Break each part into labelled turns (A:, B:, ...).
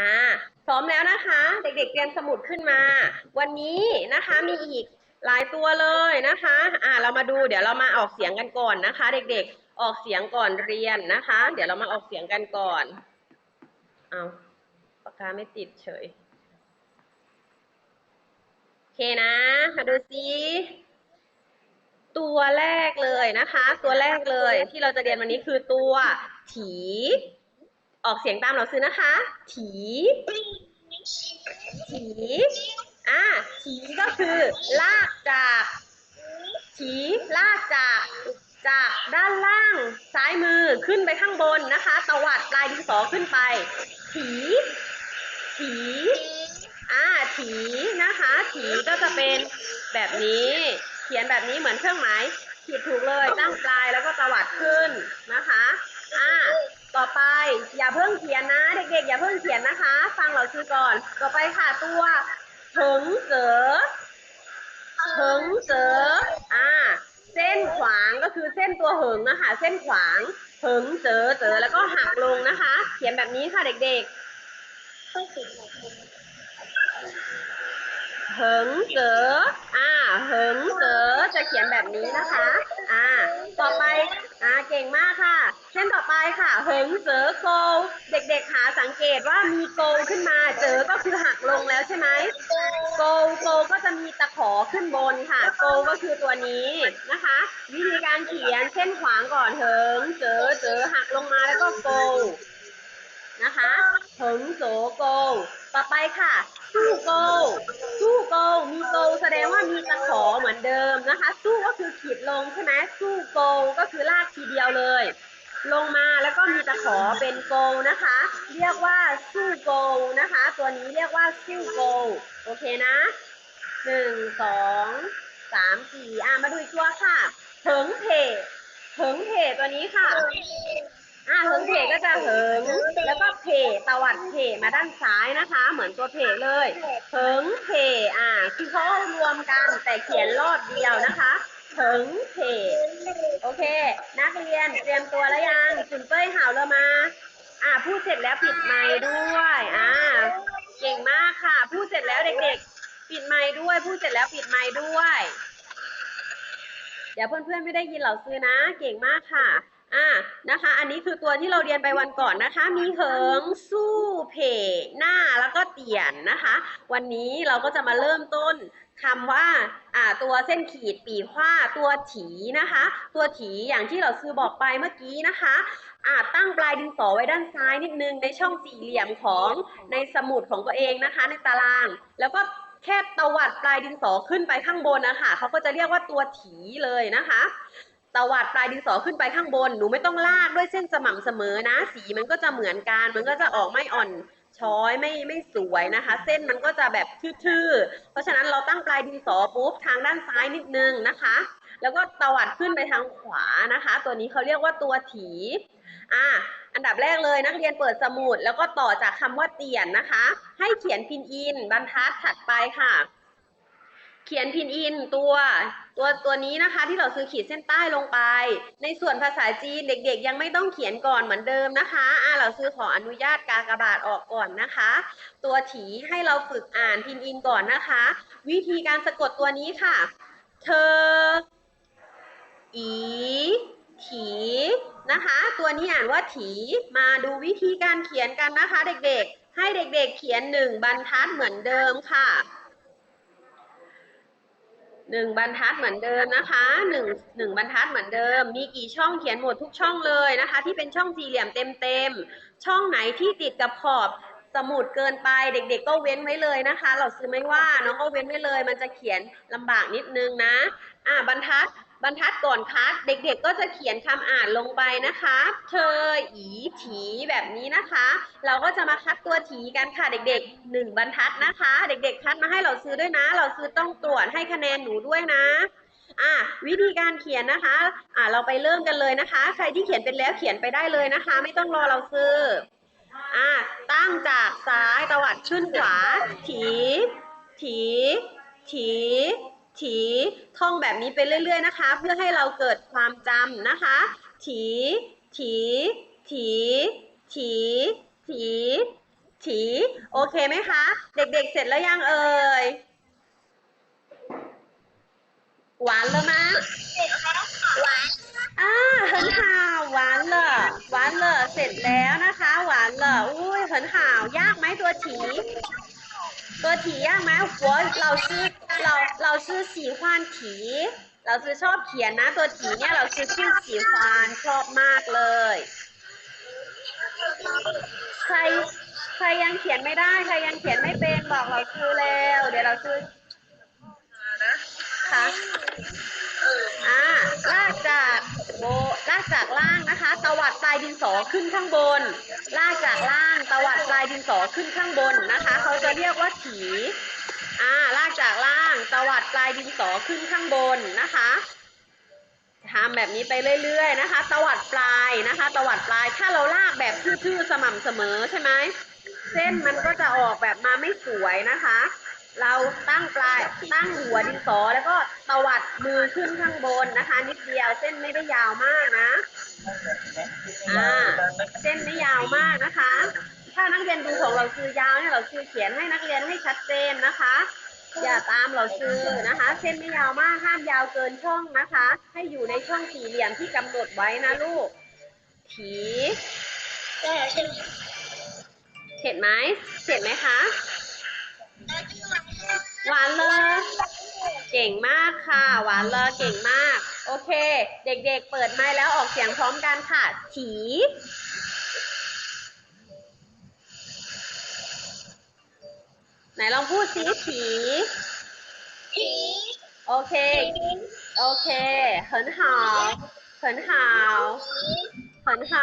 A: อ่าพร้อมแล้วนะคะ เด็กๆเตรียมสมุดขึ้นมา วันนี้นะคะมีอีกหลายตัวเลยนะคะ อ่าเรามาดูเดี๋ยวเรามาออกเสียงกันก่อนนะคะ เด็กๆออกเสียงก่อนเรียนนะคะ เดี๋ยวเรามาออกเสียงกันก่อนเอาปากกาไม่ติดเฉยโอเคนะมาดูซิตัวแรกเลยนะคะ ตัวแรกเลยที่เราจะเรียนวันนี้คือตัวถี ออกเสียงตามเราซื้อนะคะ ถี ถี อ่า ถีก็คือ ลากจาก ถีลากจาก จากด้านล่างซ้ายมือขึ้นไปข้างบนนะคะ ตวัดปลายดินสอขึ้นไป ถี ถี อ่า ถีนะคะ ถีก็จะเป็นแบบนี้ เขียนแบบนี้เหมือนเครื่องหมายขีดถูกเลยตั้งปลายแล้วก็ตวัดขึ้นนะคะ อ่า ต่อไป อย่าเพิ่งเขียนนะ เด็กๆ อย่าเพิ่งเขียนนะคะ ฟังเราชื่อก่อน ต่อไปค่ะตัวเถิงเจอเถิงเจออ่า เส้นขวางก็คือเส้นตัวเหิงนะคะ เส้นขวางเหิงเจอเจอแล้วก็หักลงนะคะ เขียนแบบนี้ค่ะเด็กๆ เหิงเจออ่า เหิงเจอจะเขียนแบบนี้นะคะ อ่า ต่อไป อ่าเก่งมากค่ะเส้นต่อไปค่ะเหิงเจอโกเด็กๆหาสังเกตว่ามีโกขึ้นมา เจอก็คือหักลงแล้วใช่ไหมโกโกก็จะมีตะขอขึ้นบนค่ะ โกก็คือตัวนี้นะคะ วิธีการเขียนเส้นขวางก่อนเหิงเจอเจอหักลงมาแล้วก็โกนะคะเหิงโจโกต่อไปค่ะ สู้โกสู้โกมีโกแสดงว่ามีตะขอเหมือนเดิมนะคะ สู้ก็คือขีดลงใช่ไหมสู้โกก็คือลากทีเดียวเลย ลงมาแล้วก็มีตะขอเป็นโกนะคะ เรียกว่าสู้โกนะคะ ตัวนี้เรียกว่าสู้โกโอเคนะหนึ่งสองสามสี่อะมาดูอีกตัวค่ะเถิงเพเถิงเพตัวนี้ค่ะ อ่าเหิงเพก็จะเหิง แล้วก็เพตวัดเพมาด้านซ้ายนะคะ เหมือนตัวเพเลยเหิงเพอ่าคือเขารวมกันแต่เขียนรอบเดียวนะคะเหิงเพโอเค นักเรียนเตรียมตัวแล้วยังจุนเป้ยห่าวเรามา อ่าพูดเสร็จแล้วปิดไมค์ด้วยอ่าเก่งมากค่ะ พูดเสร็จแล้วเด็กๆ ปิดไมค์ด้วย พูดเสร็จแล้วปิดไมค์ด้วย เดี๋ยวเพื่อนๆไม่ได้ยินเหล่าซื้อนะ เก่งมากค่ะ อ่านะคะ อันนี้คือตัวที่เราเรียนไปวันก่อนนะคะ มีเหิงสู้เพหน้าแล้วก็เตียนนะคะ วันนี้เราก็จะมาเริ่มต้นคำว่าอ่าตัวเส้นขีดปีขว้าตัวถีนะคะ ตัวถีอย่างที่เราซื้อบอกไปเมื่อกี้นะคะอ่าตั้งปลายดินสอไว้ด้านซ้ายนิดนึงในช่องสี่เหลี่ยมของในสมุดของตัวเองนะคะ ในตาราง แล้วก็แค่ตวัดปลายดินสอขึ้นไปข้างบนนะคะเขาก็จะเรียกว่าตัวถีเลยนะคะ ตวัดปลายดินสอขึ้นไปข้างบน หนูไม่ต้องลากด้วยเส้นสม่ำเสมอนะ สีมันก็จะเหมือนกัน มันก็จะออกไม่อ่อนช้อยไม่ไม่สวยนะคะ เส้นมันก็จะแบบทื่อๆ เพราะฉะนั้นเราตั้งปลายดินสอปุ๊บทางด้านซ้ายนิดนึงนะคะ แล้วก็ตวัดขึ้นไปทางขวานะคะ ตัวนี้เขาเรียกว่าตัวถีอ่าอันดับแรกเลยนักเรียนเปิดสมุด แล้วก็ต่อจากคำว่าเตียนนะคะ ให้เขียนพินอินบรรทัดถัดไปค่ะ ขียนพินอินตัวตัวตัวนี้นะคะที่เราซื้อขีดเส้นใต้ลงไป ในส่วนภาษาจีนเด็กๆ ยังไม่ต้องเขียนก่อนเหมือนเดิมนะคะอ่าเราซื้อขออนุญาตกากบาทออกก่อนนะคะ ตัวถีให้เราฝึกอ่านพินอินก่อนนะคะ วิธีการสะกดตัวนี้ค่ะ เธอ อีถีนะคะ ตัวนี้อ่านว่าถีมาดูวิธีการเขียนกันนะคะ เด็กๆ ให้เด็กๆ เขียนหนึ่งบรรทัดเหมือนเดิมค่ะ หนึ่งบรรทัดเหมือนเดิมนะคะหนึ่งหนึ่งบรรทัดเหมือนเดิม มีกี่ช่องเขียนหมดทุกช่องเลยนะคะ ที่เป็นช่องสี่เหลี่ยมเต็มๆ ช่องไหนที่ติดกับขอบสมุดเกินไปเด็กๆ ก็เว้นไว้เลยนะคะ เราซื้อไม่ว่าน้องก็เว้นไว้เลย มันจะเขียนลำบากนิดนึงนะ อ่าบรรทัด บรรทัดก่อนคัดเด็กๆก็จะเขียนคำอ่านลงไปนะคะ เธออีถีแบบนี้นะคะ เราก็จะมาคัดตัวถีกันค่ะเด็กๆหนึ่งบรรทัดนะคะ เด็กๆ คัดมาให้เราซื้อด้วยนะ เราซื้อต้องตรวจให้คะแนนหนูด้วยนะอะวิธีการเขียนนะคะอะเราไปเริ่มกันเลยนะคะ ใครที่เขียนเป็นแล้วเขียนไปได้เลยนะคะ ไม่ต้องรอเราซื้ออะตั้งจากซ้ายตวัดขึ้นขวา ถี ถี ถี ถีท่องแบบนี้ไปเรื่อย ๆ นะคะ เพื่อให้เราเกิดความจำนะคะ ถี ถี ถี ถี ถีถีโอเคไหมคะ เด็กๆ เสร็จแล้วยังเอ่ย หวานแล้วมั้ย
B: เสร็จแล้วค่ะหวาน
A: อ่าเหินห่าวหวานเลยหวานเลยเสร็จแล้วนะคะ หวานเลยอุ้ยเหินห่าวยากไหมตัวถี ตัวถียากไหมหัวเราชื่อ เราเราชื่อสีควานถีเราชื่อชอบเขียนนะ ตัวถีเนี่ยเราชื่อชื่อสีควานชอบมากเลย ใครใครยังเขียนไม่ได้ ใครยังเขียนไม่เป็นบอกเราชื่อแล้ว เดี๋ยวเราชื่อค่ะอ่าลากจากโบลากจากล่างนะคะ ตวัดปลายดินสอขึ้นข้างบน ลากจากล่าง ตวัดปลายดินสอขึ้นข้างบนนะคะ เขาจะเรียกว่าถี อ่าลากจากล่างตวัดปลายดินสอขึ้นข้างบนนะคะทำแบบนี้ไปเรื่อยๆนะคะ ตวัดปลายนะคะ ตวัดปลายถ้าเราลากแบบทื่อๆสม่ำเสมอใช่ไหมเส้นมันก็จะออกแบบมาไม่สวยนะคะ เราตั้งปลายตั้งหัวดินสอแล้วก็ตวัดมือขึ้นข้างบนนะคะ นิดเดียวเส้นไม่ได้ยาวมากนะอ่าเส้นไม่ยาวมากนะคะ ถ้านักเรียนดูของเราคือยาวเนี่ยเราคือเขียนให้นักเรียนให้ชัดเจนนะคะ อย่าตามเราซื้อนะคะ เส้นไม่ยาวมากห้ามยาวเกินช่องนะคะ ให้อยู่ในช่องสี่เหลี่ยมที่กำหนดไว้นะลูกถีเห็นไหมเสร็จไหมคะ
B: หวาน
A: เลยเก่งมากค่ะ หวานเลยเก่งมาก โอเค เด็กๆเปิดไมค์แล้วออกเสียงพร้อมกันค่ะถี ไหนลองพูดซิถี
B: ผี
A: โอเค โอเค很好很好很好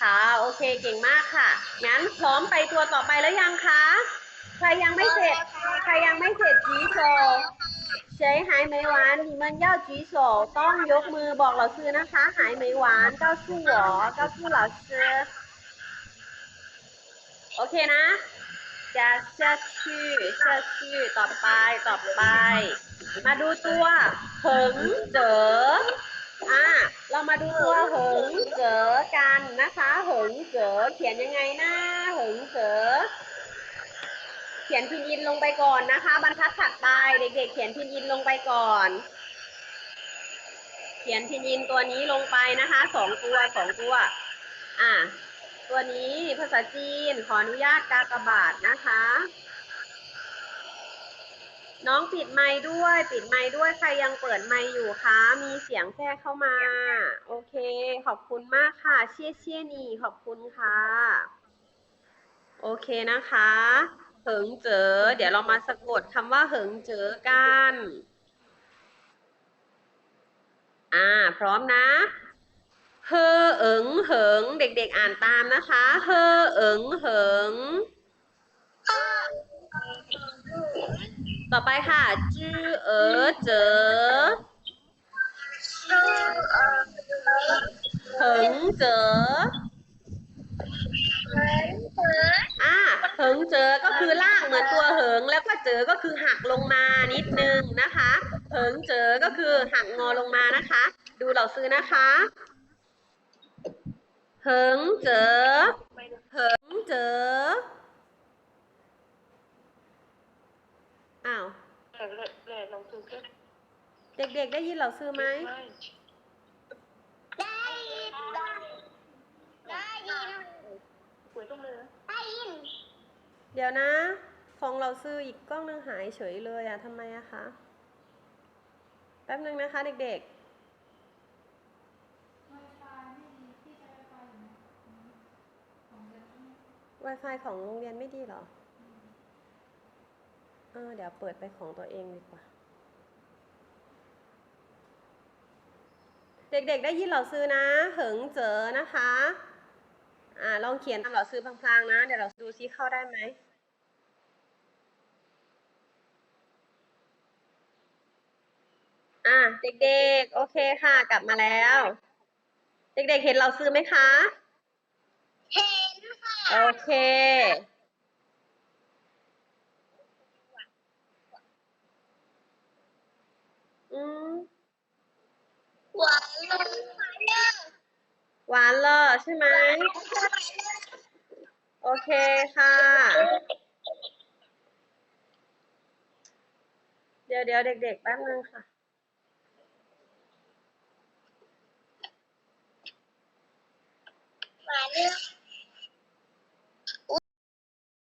A: ค่ะโอเค เก่งมากค่ะ งั้นพร้อมไปตัวต่อไปแล้วยังคะ ใครยังไม่เสร็จ ใครยังไม่เสร็จ举手谁还没完你们要举手ต้องยกมือบอกเราซื้อนะคะหายไม่หวาน告诉我告诉老师โอเคนะ จะจะชื่อจะชื่อต่อไปต่อไป มาดูตัวเหิงเจออะเรามาดูตัวเหิงเจอกันนะคะ เหิงเจอเขียนยังไงนะเหิงเจอเขียนพินอินลงไปก่อนนะคะ บรรทัดถัดไปเด็กๆ เขียนพินอินลงไปก่อน เขียนพินอินตัวนี้ลงไปนะคะสองตัวสองตัว อะ ตัวนี้ภาษาจีนขออนุญาตกากบาทนะคะ น้องปิดไมค์ด้วย ปิดไมค์ด้วยใครยังเปิดไมค์อยู่คะ มีเสียงแทรกเข้ามา โอเค ขอบคุณมากค่ะ เชี่ยเชี่ยนี่ขอบคุณค่ะ โอเคนะคะเหิงเจอ เดี๋ยวเรามาสะกดคำว่าเหิงเจอกัน อ่า พร้อมนะ เฮอเอิงเหิงเด็กๆอ่านตามนะคะเฮอเอิงเหิง ต่อไปค่ะจื้อเอ๋อเจอ
B: ชื่อเอ่อ
A: เหิงเจอ
B: เหมือนเสือ
A: อ่าเหิงเจอก็คือลากเหมือนตัวเหิงแล้วก็เจอก็คือหักลงมานิดนึงนะคะ เหิงเจอก็คือหักงอลงมานะคะ ดูเราซื้อนะคะ เหิงเจอเหิงเจออ้าว
C: แหละแหละเราคือแค่
A: เด็กๆได้ยินเราซื้อไหม
C: ได้
B: ยินได้ยิน
C: ป่วยต้องเลย
B: ได้ยิน
A: เดี๋ยวนะ ของเราซื้ออีกกล้องหนึงหายเฉยเลยอะทำไมอะคะ แป๊บนึงนะคะเด็กๆ Wi-Fi ของโรงเรียนไม่ดีเหรอ เออ เดี๋ยวเปิดไปของตัวเองดีกว่า เด็กๆได้ยินเราซื้อนะ เหิงเจอนะคะ อ่า ลองเขียนตามเราซื้อพลางๆนะ เดี๋ยวเราดูซิเข้าได้ไหมอะเด็กๆ โอเคค่ะ กลับมาแล้ว เด็กๆ เห็นเราซื้อไหมคะ
B: เห็นค่ะ
A: โอเค อืม
B: หวานเลย
A: หวานเลยใช่ไหม โอเคค่ะ เดี๋ยวเดี๋ยวเด็กๆแป๊บนึงค่ะ